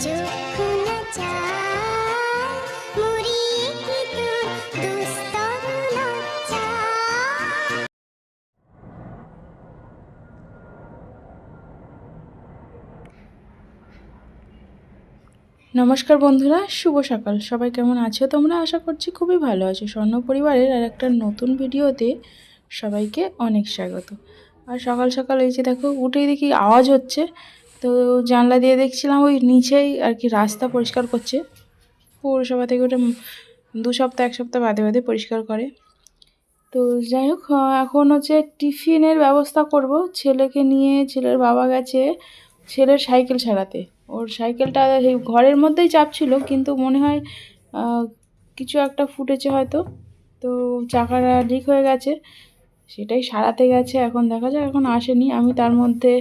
নমস্কার বন্ধুরা, শুভ সকাল। সবাই কেমন আছো? তোমরা আশা করছি খুবই ভালো আছো। স্বর্ণ পরিবারের আর একটা নতুন ভিডিওতে সবাইকে অনেক স্বাগত। আর সকাল সকাল এই যে দেখো, উঠেই দেখি আওয়াজ হচ্ছে। তো জানলা দিয়ে দেখছিলাম ওই নিচেই আর কি রাস্তা পরিষ্কার করছে। পৌরসভা থেকে ওটা দু সপ্তাহ, এক সপ্তাহ বাদে বাদে পরিষ্কার করে। তো যাই হোক এখন হচ্ছে টিফিনের ব্যবস্থা করব। ছেলেকে নিয়ে, ছেলের বাবা গেছে ছেলের সাইকেল সারাতে ওর সাইকেলটা এই ঘরের মধ্যেই চাপছিল কিন্তু মনে হয় কিছু একটা ফুটেছে হয়তো। তো চাকাটা লিক হয়ে গেছে, সেটাই সারাতে গেছে। এখন দেখা যাক, এখন আসেনি। আমি তার মধ্যে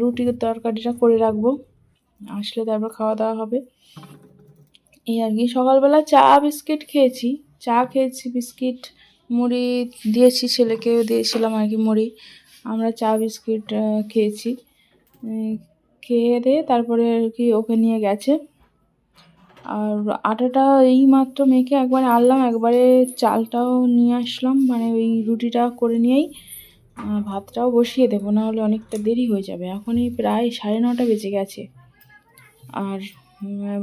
রুটির তরকারিটা করে রাখব। আসলে তারপর খাওয়া দাওয়া হবে। এই আর কি, সকালবেলা চা, বিস্কিট খেয়েছি। চা খেয়েছি, বিস্কিট, মুড়ি দিয়েছি ছেলেকেও দিয়েছিলাম আর কি মুড়ি। আমরা চা, বিস্কিট খেয়েছি। খেয়ে দিয়ে তারপরে আর কি ওকে নিয়ে গেছে। আর আটাটা এই মাত্র মেখে একবারে আনলাম, একবারে চালটাও নিয়ে আসলাম মানে ওই রুটিটা করে নিয়েই। ভাতটাও বসিয়ে দেবো না হলে অনেকটা দেরি হয়ে যাবে। এখনই প্রায় সাড়ে নটা বেজে গেছে। আর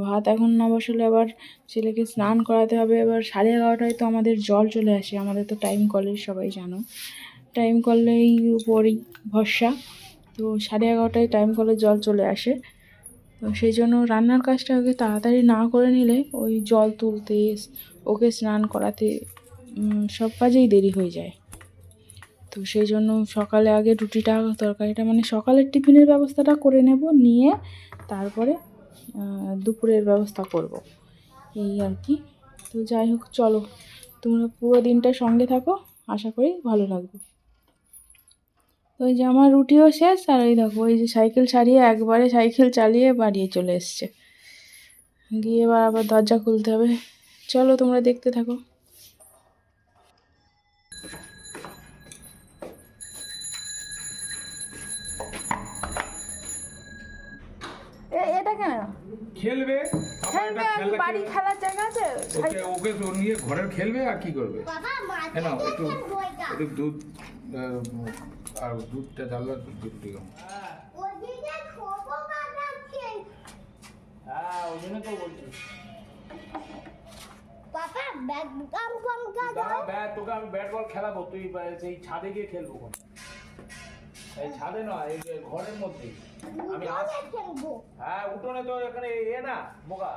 ভাত এখন না বসালে আবার ছেলেকে স্নান করাতে হবে। এবার সাড়ে এগারোটায় তো আমাদের জল চলে আসে, আমাদের তো টাইম কলের সবাই জানো। টাইম কলেই উপরই ভরসা। তো সাড়ে এগারোটায় টাইম কলের জল চলে আসে। তো সেই জন্য রান্নার কাজটা আগে তাড়াতাড়ি না করে নিলে ওই জল তুলতে, ওকে স্নান করাতে সব কাজেই দেরি হয়ে যায়। তো সেই জন্য সকালে আগে রুটিটা, তরকারিটা মানে সকালের টিফিনের ব্যবস্থাটা করে নেব, নিয়ে তারপরে দুপুরের ব্যবস্থা করব। এই আর কি। তো যাই হোক, চলো। তোমরা পুরো দিনটা সঙ্গে থাকো, আশা করি ভালো লাগবে। তো ওই যে আমার রুটিও শেষ, আর ওই দেখো ওই যে সাইকেল সারিয়ে একবারে সাইকেল চালিয়ে বাড়িয়ে চলে এসছে। গিয়ে এবার আবার দরজা খুলতে হবে। চলো তোমরা দেখতে থাকো। এটা কেন? খেলবে? খেলবে বাড়ি খেলার জায়গা আছে? ওকে ওকে তো নিয়ে ঘরের খেলবে আর কি করবে? বাবা একটু একটু দুধ আর দুধটা জ্বালা দুধ কাটাচ্ছে হ্যাঁ ওই জন্য তো বলছি। ব্যাট তোকে আমি ব্যাট বল খেলাবো তুই সেই ছাদে গিয়ে খেলব। কোন এই ছাদে নয় এই ঘরের মধ্যে। আমি হ্যাঁ উঠোনে তো এখানে এ না বোকা।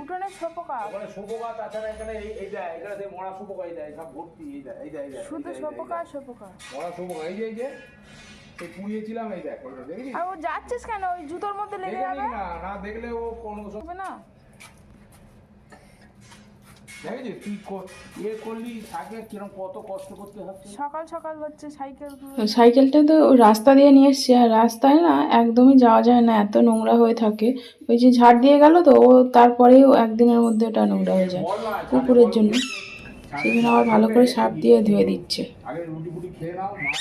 উঠোনে ওখানে শুভকা তাছাড়া এখানে এই এই দেয় এখানে সেই মরা শুভকা এই দেয় সব ভর্তি এই দেয় এই দেয় এই দেয় শুধু মরা শুভ এই যে এই যে সেই পুড়িয়েছিলাম এই দেখ ওটা আর ও যাচ্ছিস কেন? ওই জুতোর মধ্যে লেগে যাবে? না না দেখলে ও কোনো হবে না? তুই ইয়ে করলি তাকে কিরম কত কষ্ট করতে হচ্ছে সকাল সকাল হচ্ছে সাইকেল সাইকেলটা তো রাস্তা দিয়ে নিয়ে এসছে আর রাস্তায় না একদমই যাওয়া যায় না এত নোংরা হয়ে থাকে। ওই যে ঝাড় দিয়ে গেল তো ও তারপরেও একদিনের মধ্যে ওটা নোংরা হয়ে যায় কুকুরের জন্য। সেই জন্য আবার ভালো করে সাপ দিয়ে ধুয়ে দিচ্ছে। আগে রুটি ফুটি খেয়ে নাও মা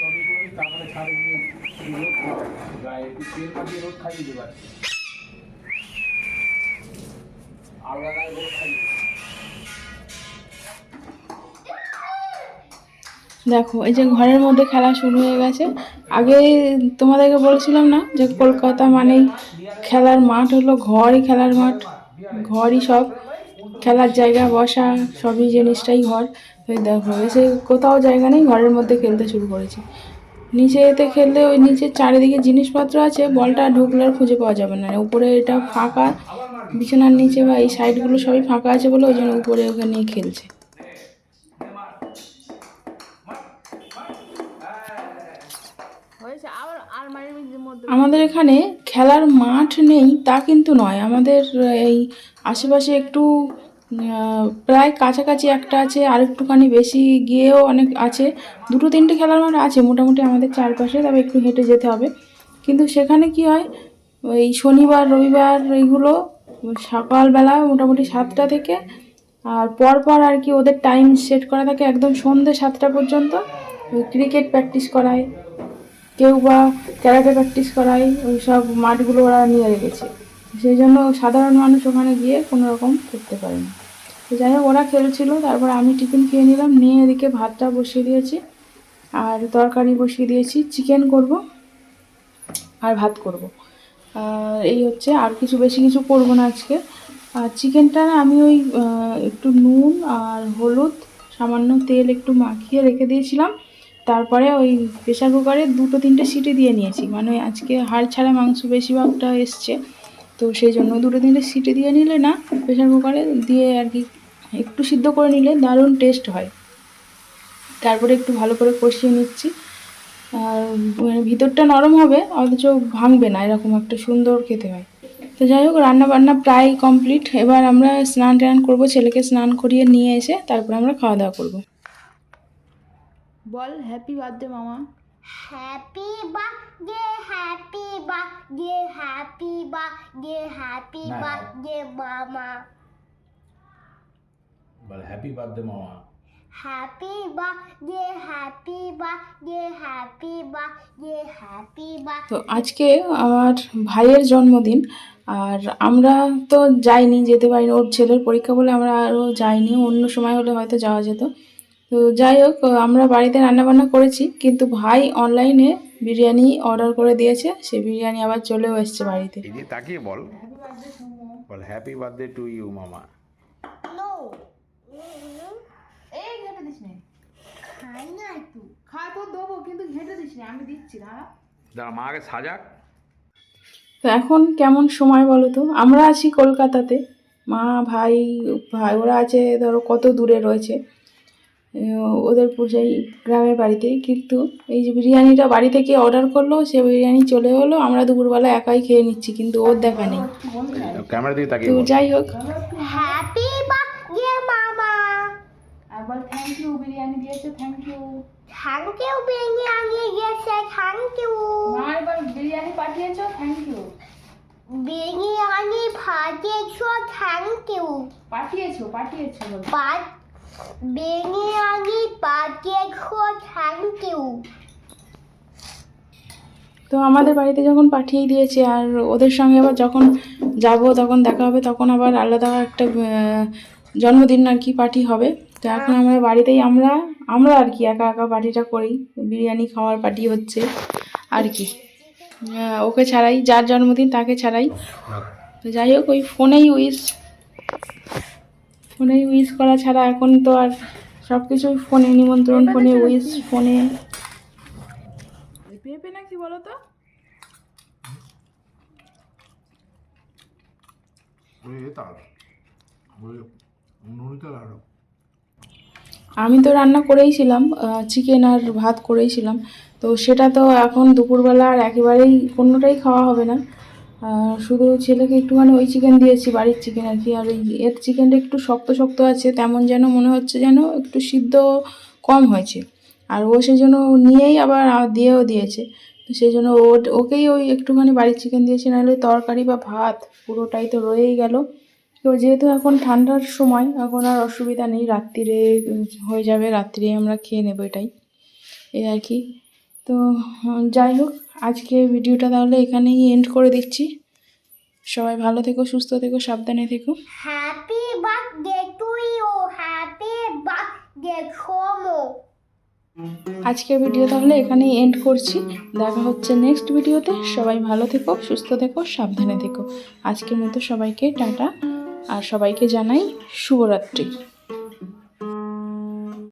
তবে করে তারপরে ছাড়ে গিয়ে একটু রোদ খাওয়াবে। গায়ে তেল মাখিয়ে রোদ খাইয়ে দেবে আজকে। রোদ খাইয়ে দেখো, এই যে ঘরের মধ্যে খেলা শুরু হয়ে গেছে। আগে তোমাদেরকে বলছিলাম না যে কলকাতা মানেই খেলার মাঠ হলো ঘরই খেলার মাঠ, ঘরই সব। খেলার জায়গা বসা সবই জিনিসটাই ঘর। ওই দেখো, এসে কোথাও জায়গা নেই, ঘরের মধ্যে খেলতে শুরু করেছে। নিচে এতে খেললে ওই নিচে চারিদিকে জিনিসপত্র আছে, বলটা ঢুকলে আর খুঁজে পাওয়া যাবে না। উপরে এটা ফাঁকা, বিছানার নিচে বা এই সাইডগুলো সবই ফাঁকা আছে বলে ওই জন্য উপরে ওকে নিয়ে খেলছে। আমাদের এখানে খেলার মাঠ নেই, তা কিন্তু নয়। আমাদের এই আশেপাশে একটু প্রায় কাছাকাছি একটা আছে, আর একটুখানি বেশি গিয়েও অনেক আছে। দুটো তিনটে খেলার মাঠ আছে মোটামুটি আমাদের চারপাশে, তবে একটু হেঁটে যেতে হবে। কিন্তু সেখানে কি হয় ওই শনিবার, রবিবার এইগুলো সকালবেলা মোটামুটি সাতটা থেকে, আর পরপর আর কি ওদের টাইম সেট করা থাকে একদম সন্ধ্যে সাতটা পর্যন্ত ক্রিকেট প্র্যাকটিস করায়। কেউ বা ক্যারাটে প্র্যাকটিস করায়, ওই সব মাঠগুলো ওরা নিয়ে রেখেছে। সেই জন্য সাধারণ মানুষ ওখানে গিয়ে কোনো রকম করতে পারে না। তো যাই হোক, ওরা খেলছিল, তারপর আমি টিফিন খেয়ে নিলাম, নিয়ে এদিকে ভাতটা বসিয়ে দিয়েছি, আর তরকারি বসিয়ে দিয়েছি, চিকেন করব আর ভাত করব। এই হচ্ছে, আর কিছু বেশি কিছু করব না আজকে। আর চিকেনটা আমি ওই একটু নুন আর হলুদ, সামান্য তেল একটু মাখিয়ে রেখে দিয়েছিলাম। তারপরে ওই প্রেশার কুকারে দুটো তিনটে সিটি দিয়ে নিয়েছি। মানে আজকে হাড় ছাড়া মাংস বেশিরভাগটা এসছে। তো সেই জন্য দুটো তিনটে সিটি দিয়ে নিলে না প্রেশার কুকারে দিয়ে আর কি একটু সিদ্ধ করে নিলে দারুণ টেস্ট হয়। তারপরে একটু ভালো করে কষিয়ে নিচ্ছি। আর মানে ভিতরটা নরম হবে, অথচ ভাঙবে না, এরকম একটা সুন্দর খেতে হয়। তো যাই হোক রান্না বান্না প্রায় কমপ্লিট এবার আমরা স্নান টান করব, ছেলেকে স্নান করিয়ে নিয়ে এসে তারপরে আমরা খাওয়া দাওয়া করব। বল হ্যাপি বার্থডে মামা। Happy birthday happy birthday happy birthday happy. Birthday মামা। বল হ্যাপি বার্থডে মামা। Happy birthday happy birthday happy birthday happy birthday তো আজকে আমার ভাইয়ের জন্মদিন আর আমরা তো যাইনি যেতে পারিনি ওর ছেলের পরীক্ষা বলে আমরা আরও যাইনি অন্য সময় হলে হয়তো যাওয়া যেত। তো যাই হোক আমরা বাড়িতে রান্নাবান্না করেছি কিন্তু ভাই অনলাইনে বিরিয়ানি অর্ডার করে দিয়েছে সে বিরিয়ানি আবার চলেও এসছে বাড়িতে। এই যে তাকিয়ে বল। বল হ্যাপি বার্থডে টু ইউ মামা। তো দেবো কিন্তু ঘেটে দিস নে। আমি দিচ্ছি না দাঁড়া মা আগে সাজাক। তো এখন কেমন সময় বলো তো? আমরা আছি কলকাতাতে। মা ভাই ভাই ওরা আছে ধরো কত দূরে রয়েছে। ওদের সেই গ্রামের বাড়িতে। কিন্তু এই যে বিরিয়ানিটা বাড়ি থেকে অর্ডার করল সে বিরিয়ানি চলে হলো আমরা দুপুরবেলা একাই খেয়ে নিচ্ছি কিন্তু ওর দেখা নেই। ক্যামেরা দিকে তাকিয়ে তো যাই হোক। হ্যাপি বার্থডে মামা। আবার থ্যাংক ইউ বিরিয়ানি দিয়েছে thank you thank you biryani গেছে থ্যাংক ইউ মা এবার বিরিয়ানি পাঠিয়েছো থ্যাংক ইউ বিরিয়ানি ভাজেছো থ্যাংক ইউ পাঠিয়েছো পাঠিয়েছো। বাট বিরিয়ানি ভাজেছো থ্যাংক ইউ তো আমাদের বাড়িতে যখন পাঠিয়ে দিয়েছে আর ওদের সঙ্গে আবার যখন যাব তখন দেখা হবে তখন আবার আলাদা একটা জন্মদিন আর কি পার্টি হবে। তো এখন আমরা বাড়িতেই আমরা আমরা আর কি একা একা পার্টিটা করি। বিরিয়ানি খাওয়ার পার্টি হচ্ছে আর কি। ওকে ছাড়াই যার জন্মদিন তাকে ছাড়াই। তো যাই হোক ওই ফোনেই উইস ফোনেই উইস করা ছাড়া এখন তো আর সব কিছুই ফোনে নিমন্ত্রণ ফোনে উইস ফোনে। পেঁপে নাকি বলো তো? আমি তো রান্না করেইছিলাম চিকেন আর ভাত করেইছিলাম তো সেটা তো এখন দুপুরবেলা আর একেবারেই কোনোটাই খাওয়া হবে না। আহ, শুধু ছেলেকে একটুখানি ওই চিকেন দিয়েছি বাড়ির চিকেন আর কি। আর ওই এর চিকেনটা একটু শক্ত শক্ত আছে তেমন যেন মনে হচ্ছে যেন একটু সিদ্ধ কম হয়েছে। আর ও সেই জন্য নিয়েই আবার দিয়েও দিয়েছে। তো সেই জন্য ও ওকেই ওই একটুখানি বাড়ির চিকেন দিয়েছি নাহলে তরকারি বা ভাত পুরোটাই তো রয়েই গেল। তো যেহেতু এখন ঠান্ডার সময় এখন আর অসুবিধা নেই রাত্রিরে হয়ে যাবে রাত্রিরে আমরা খেয়ে নেব এটাই। এই আর কি। তো যাই হোক আজকে ভিডিওটা তাহলে এখানেই এন্ড করে দিচ্ছি। সবাই ভালো থেকো সুস্থ থেকো সাবধানে থেকো। Happy birthday to you happy birthday সোমো আজকের ভিডিও তাহলে এখানেই এন্ড করছি। দেখা হচ্ছে নেক্সট ভিডিওতে সবাই ভালো থেকো সুস্থ থেকো সাবধানে থেকো। আজকের মতো সবাইকে টাটা। আর সবাইকে জানাই শুভরাত্রি।